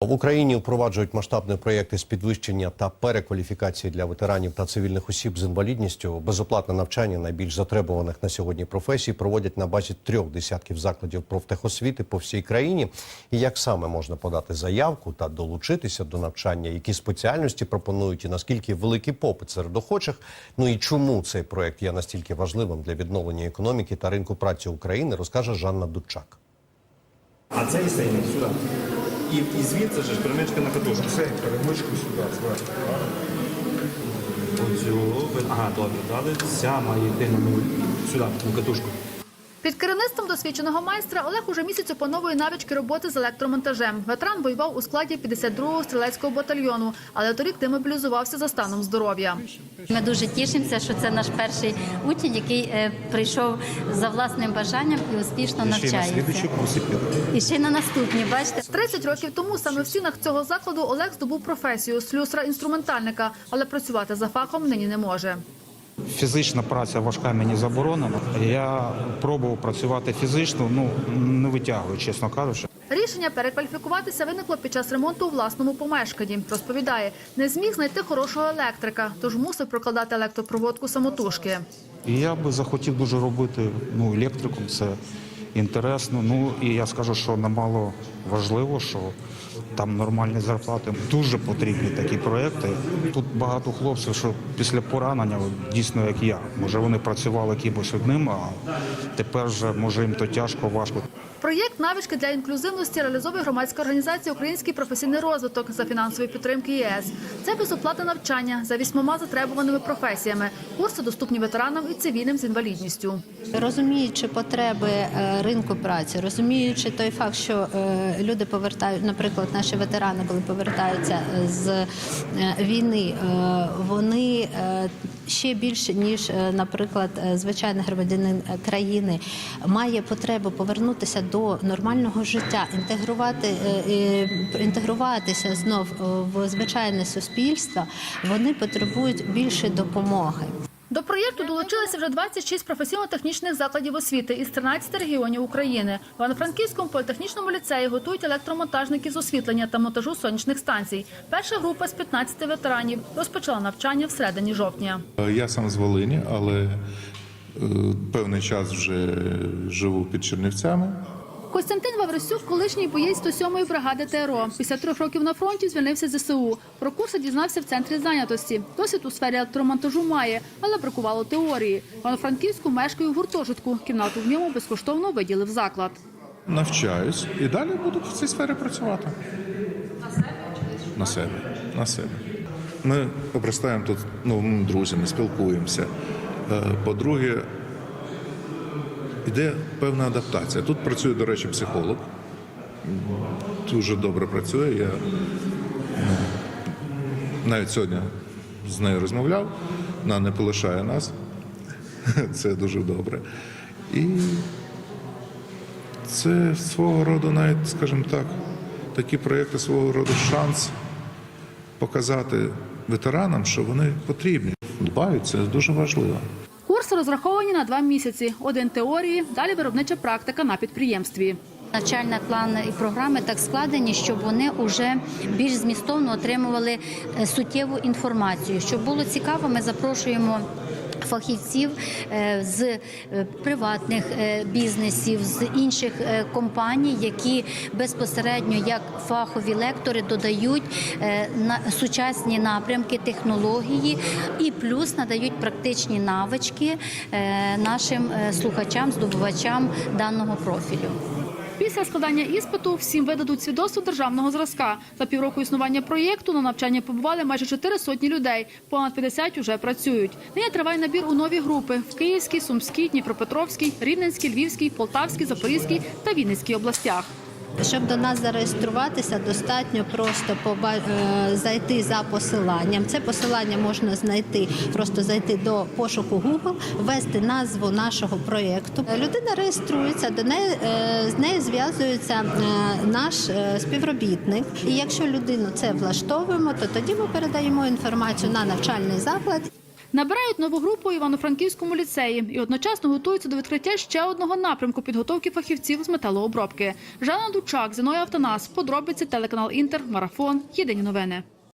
В Україні впроваджують масштабні проєкти з підвищення та перекваліфікації для ветеранів та цивільних осіб з інвалідністю. Безоплатне навчання найбільш затребуваних на сьогодні професій проводять на базі трьох десятків закладів профтехосвіти по всій країні. І як саме можна подати заявку та долучитися до навчання, які спеціальності пропонують, і наскільки великий попит серед охочих. Ну і чому цей проєкт є настільки важливим для відновлення економіки та ринку праці України, розкаже Жанна Дудчак. А це і сюди. І, і звідси ж перемичка на катушку. Це перемичку сюди, зверху. Оцю. Ага, добре, далі. Ця має йти на нуль. Сюди, на катушку. Під керівництвом досвідченого майстра Олег уже місяць опановує навички роботи з електромонтажем. Ветеран воював у складі 52-го стрілецького батальйону, але торік демобілізувався за станом здоров'я. Ми дуже тішимося, що це наш перший учень, який е, прийшов за власним бажанням і успішно навчається. І ще на наступні, бачите. 30 років тому саме в стінах цього закладу Олег здобув професію слюсара-інструментальника, але працювати за фахом нині не може. Фізична праця важка мені заборонена. Я пробував працювати фізично, ну не витягую, чесно кажучи. Рішення перекваліфікуватися виникло під час ремонту у власному помешканні. Розповідає, не зміг знайти хорошого електрика, тож мусив прокладати електропроводку самотужки. І я би захотів дуже робити ну, електриком, це інтересно. Ну і я скажу, що немало важливо, що там нормальні зарплати. Дуже потрібні такі проекти. Тут багато хлопців, що після поранення, дійсно як я, може вони працювали кимось одним, а тепер вже може їм то тяжко, важко. Проєкт навички для інклюзивності реалізовує громадська організація Український професійний розвиток за фінансової підтримки ЄС. Це безоплатне навчання за вісьмома затребуваними професіями. Курси доступні ветеранам і цивільним з інвалідністю. Розуміючи потреби е, ринку праці, розуміючи той факт, що е, люди повертають, наприклад, наші ветерани, коли повертаються з е, війни, вони ще більше ніж, е, наприклад, е, звичайний громадянин е, країни має потребу повернутися до нормального життя, інтегрувати інтегруватися знов в звичайне суспільство. Вони потребують більше допомоги. До проєкту долучилися вже 26 професійно-технічних закладів освіти із 13 регіонів України. В Івано-Франківському політехнічному ліцеї готують електромонтажників з освітлення та монтажу сонячних станцій. Перша група з 15 ветеранів розпочала навчання в середині жовтня. Я сам з Волині, але е, певний час вже живу під Чернівцями. Костянтин Ваврисюк, колишній боєць 107-ї бригади ТРО. Після трьох років на фронті звільнився з ЗСУ. Про курси дізнався в центрі зайнятості. Досвід у сфері електромонтажу має, але бракувало теорії. Івано-Франківську мешкає у гуртожитку. Кімнату в ньому безкоштовно виділив заклад. Навчаюсь і далі буду в цій сфері працювати. На себе? На себе. Ми обростаємо тут новими друзями, спілкуємося. Е, По-друге, йде певна адаптація. Тут працює, до речі, психолог. Дуже добре працює. Я ну, навіть сьогодні з нею розмовляв. Вона не полишає нас. Це дуже добре. І це свого роду, навіть, скажімо так, такі проєкти свого роду шанс показати ветеранам, що вони потрібні. Дбають, це дуже важливо. Курси розраховані на два місяці. Один теорії, далі виробнича практика на підприємстві. Навчальний план і програми так складені, щоб вони вже більш змістовно отримували е, суттєву інформацію. Щоб було цікаво, ми запрошуємо. Фахівців е, з е, приватних е, бізнесів, з інших компаній, які безпосередньо як фахові лектори додають на сучасні напрямки, технології і плюс надають практичні навички нашим слухачам, здобувачам даного профілю. Після складання іспиту всім видадуть свідоцтво державного зразка. За півроку існування проєкту на навчання побували майже чотири сотні людей. Понад 50 уже працюють. Нині триває набір у нові групи в Київській, Сумській, Дніпропетровській, Рівненській, Львівській, Полтавській, Запорізькій та Вінницькій областях. Щоб до нас зареєструватися, достатньо просто е, зайти за посиланням. Це посилання можна знайти, просто зайти до пошуку Google, ввести назву нашого проєкту. Е, Людина реєструється, до неї е, з нею зв'язується наш співробітник. І якщо людину це влаштовуємо, то тоді ми передаємо інформацію на навчальний заклад. Набирають нову групу у Івано-Франківському ліцеї і одночасно готуються до відкриття ще одного напрямку підготовки фахівців з металообробки. Жанна Дучак, Зіноя Автонас, подробиці телеканал Інтер, Марафон. Єдині новини.